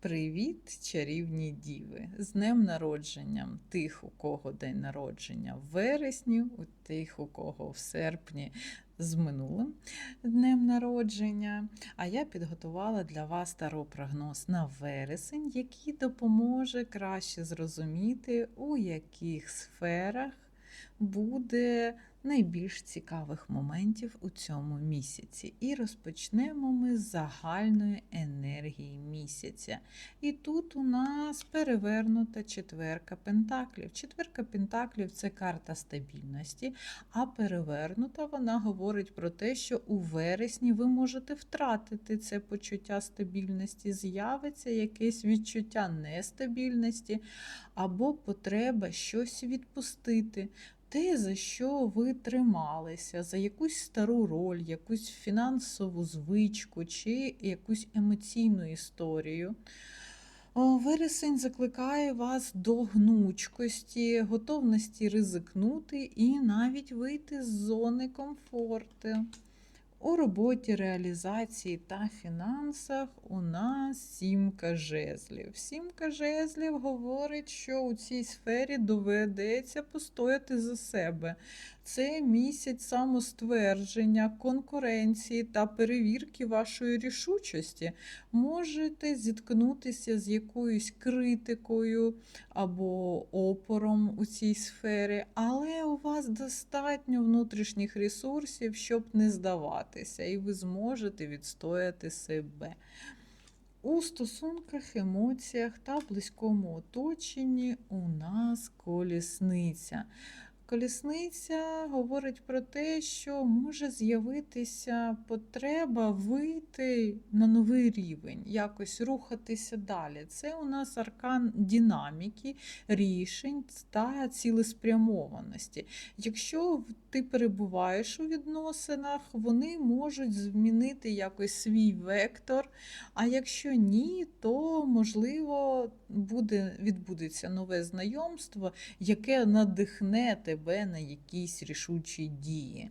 Привіт, чарівні діви! З днем народженням тих, у кого день народження в вересні, у тих, у кого в серпні з минулим днем народження. А я підготувала для вас таропрогноз на вересень, який допоможе краще зрозуміти, у яких сферах буде найбільш цікавих моментів у цьому місяці. І розпочнемо ми з загальної енергії місяця. І тут у нас перевернута четверка пентаклів. Четверка пентаклів це карта стабільності, а перевернута вона говорить про те, що у вересні ви можете втратити це почуття стабільності, з'явиться якесь відчуття нестабільності або потреба щось відпустити. Те, за що ви трималися, за якусь стару роль, якусь фінансову звичку чи якусь емоційну історію. Вересень закликає вас до гнучкості, готовності ризикнути і навіть вийти з зони комфорту. У роботі, реалізації та фінансах у нас сімка жезлів. Сімка жезлів говорить, що у цій сфері доведеться постояти за себе. Це місяць самоствердження, конкуренції та перевірки вашої рішучості. Можете зіткнутися з якоюсь критикою або опором у цій сфері, але у вас достатньо внутрішніх ресурсів, щоб не здаватися, і ви зможете відстояти себе. У стосунках, емоціях та близькому оточенні у нас колісниця. Колісниця говорить про те, що може з'явитися потреба вийти на новий рівень, якось рухатися далі. Це у нас аркан динаміки, рішень та цілеспрямованості. Якщо ти перебуваєш у відносинах, вони можуть змінити якось свій вектор. А якщо ні, то можливо буде, відбудеться нове знайомство, яке надихне тебе на якісь рішучі дії.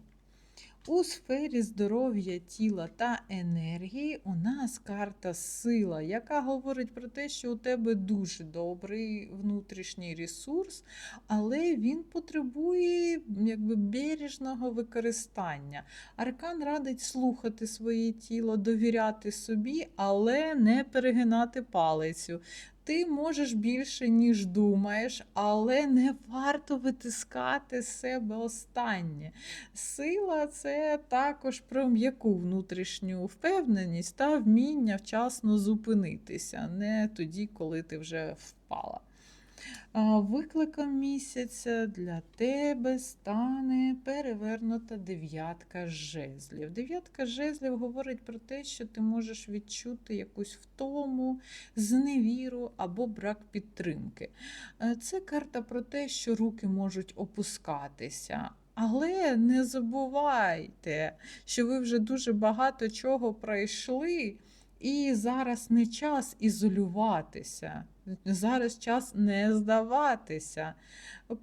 У сфері здоров'я тіла та енергії у нас карта сила, яка говорить про те, що у тебе дуже добрий внутрішній ресурс, але він потребує якби, бережного використання. Аркан радить слухати своє тіло, довіряти собі, але не перегинати палицю. Ти можеш більше, ніж думаєш, але не варто витискати себе останнє. Сила це також про м'яку внутрішню впевненість та вміння вчасно зупинитися, не тоді, коли ти вже впала. Викликом місяця для тебе стане перевернута дев'ятка жезлів. Дев'ятка жезлів говорить про те, що ти можеш відчути якусь втому, зневіру або брак підтримки. Е, Це карта про те, що руки можуть опускатися. Але не забувайте, що ви вже дуже багато чого пройшли, і зараз не час ізолюватися. Зараз час не здаватися.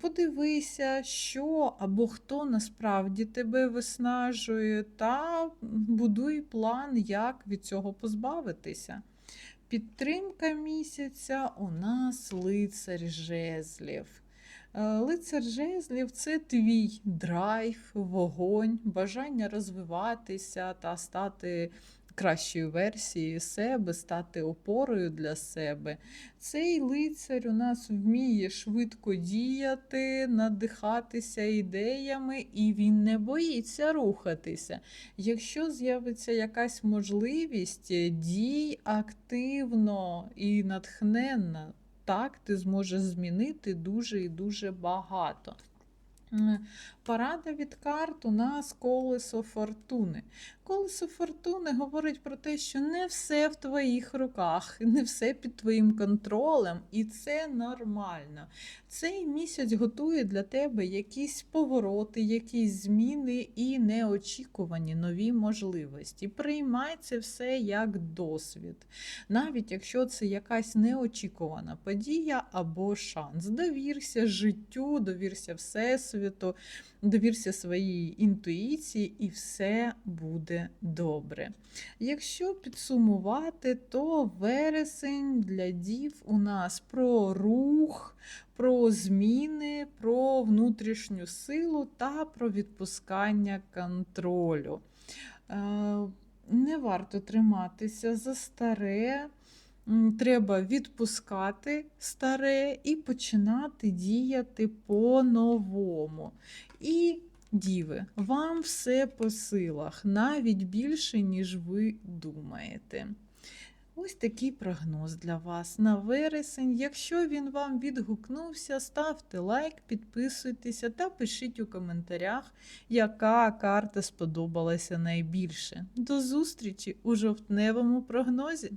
Подивися, що або хто насправді тебе виснажує, та будуй план, як від цього позбавитися. Підтримка місяця у нас лицар жезлів. Е, Лицар жезлів це твій драйв, вогонь, бажання розвиватися та стати кращою версією себе, стати опорою для себе. Цей лицар у нас вміє швидко діяти, надихатися ідеями, і він не боїться рухатися. Якщо з'явиться якась можливість, дій активно і натхненно, так ти зможеш змінити дуже і дуже багато. Порада від карт у нас колесо фортуни. Колесо фортуни говорить про те, що не все в твоїх руках, не все під твоїм контролем, і це нормально. Цей місяць готує для тебе якісь повороти, якісь зміни і неочікувані нові можливості. Приймай це все як досвід, навіть якщо це якась неочікувана подія або шанс. Довірся життю, довірся всесвіту. Всесвіту, довірся своїй інтуїції, і все буде добре. Якщо підсумувати, то вересень для дів у нас про рух, про зміни, про внутрішню силу та про відпускання контролю. Е, Не варто триматися за старе. Треба відпускати старе і починати діяти по-новому. І, діви, вам все по силах, навіть більше, ніж ви думаєте. Ось такий прогноз для вас на вересень. Якщо він вам відгукнувся, ставте лайк, підписуйтеся та пишіть у коментарях, яка карта сподобалася найбільше. До зустрічі у жовтневому прогнозі!